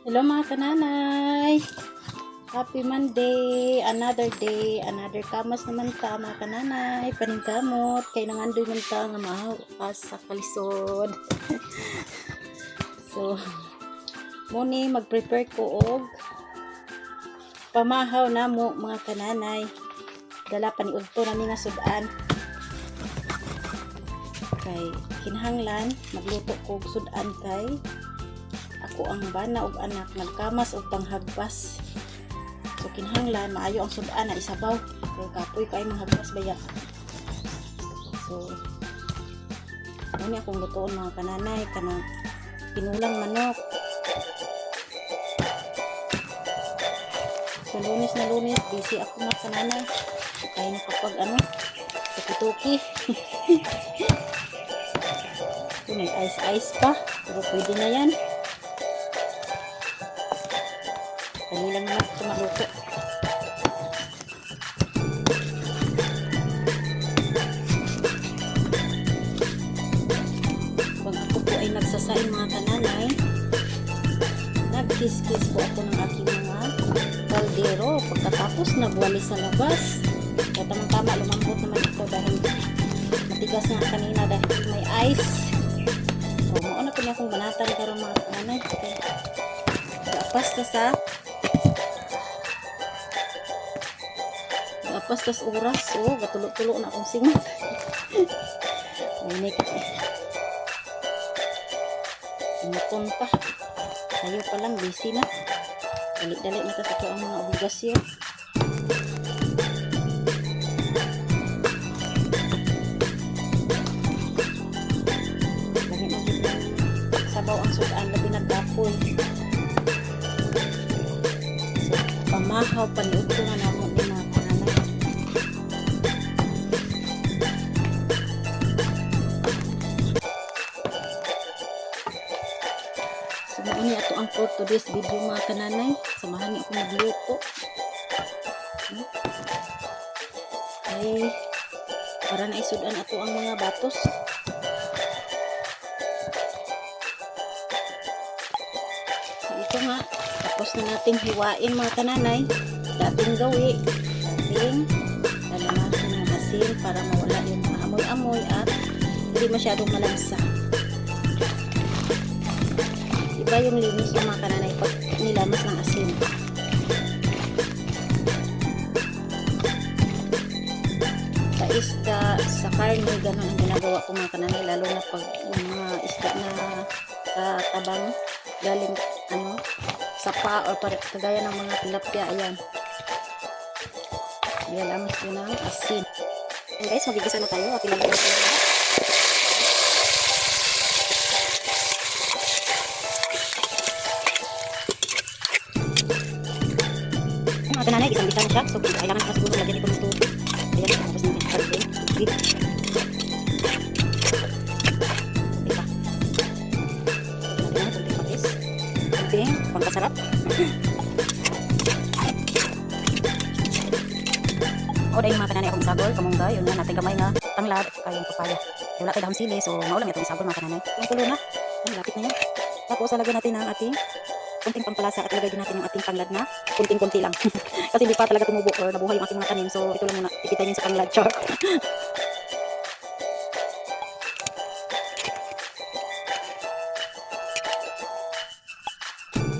Hello mga kananay! Happy Monday! Another day, another kamas naman ta mga kananay. Paningkamot, kay nangandoy man ta nga maawas sa kalisod. so, muni mag-prepare ko og pamahaw na mo mga kananay. Dala pa ni Udto na nga sudan. Kay kinahanglan, magluto ko sudan kay ako ang bana og anak. Nagkamas og panghagpas. So kinahanglan maayo ang sudan na isabaw. Kay kapoy kay manghagpas baya so muna akong lutoon mga kananay kanang pinulang manok. So lunes na lunes busy ako mga kananay kaya na kapag ano tuki-tuki may ice-ice pa pero pwede na yan Dali lang naman ito maluto. Pag ako po ay nagsasain mga kananay, nagkiskis po ako ng aking mga kaldero. Pagkatapos nagwali sa labas. Kaya tamang-tama lumambot naman ito dahil matigas nga kanina dahil may ice. So, mauna ko niya akong banatan karon mga kananay. Okay. Na sa Gapas tas oras. Oh, gatulo-tulo na akong singot. Unik. Umuton pa. Sayo pa lang, busy na. Dali-dali na kasi ang mga obligasyon. Na sabaw ang sudan, labi nagdapoy. So, pamahaw, paniud ko na So, mauni ato ang for today's video mga kananay. Samahan niyo ako magluto. No? Ay, para na isudan ato ang mga batos. So, ito nga. Tapos na nating hiwain mga kananay. Dating gawi. Dating lalo natin ng asin para mawala yung mga amoy-amoy at hindi masyadong malansa. Iba yung linis ng mga kananay pag nilamas ng asin. Sa isda, sa karne, ganun ang ginagawa ko mga kananay. Lalo na pag yung mga isda na sa tabang galing ano sapa or para kagaya ng mga tilapia ayan Nilalamas ko ng asin. And guys, magigisa na tayo at ilalagay ko Mga kananay, isang-isa na siya. So, kailangan pa siguro lagyan ito ng tubig. Ayan, tapos natin kartin. Tubig. Diba? Ng konting patis. Konting pangkasarap. O dahil mga kananay akong isagol, kamunggay, yun nga natin kamay nga tanglad yung papaya. Wala tayo dahong sili, so maulang itong isagol mga kananay. Yung tulo na, yung lapit na yan. Tapos lalagyan natin ang ating kunting pampalasa at ilagay din natin yung ating tanglad na kunting-kunti lang. Kasi hindi pa talaga tumubo or nabuhay yung aking mga tanim, so ito lang muna, ipitan yun sa tanglad, char.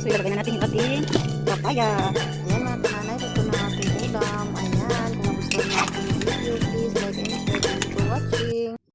so ilalagay na natin yung ating papaya.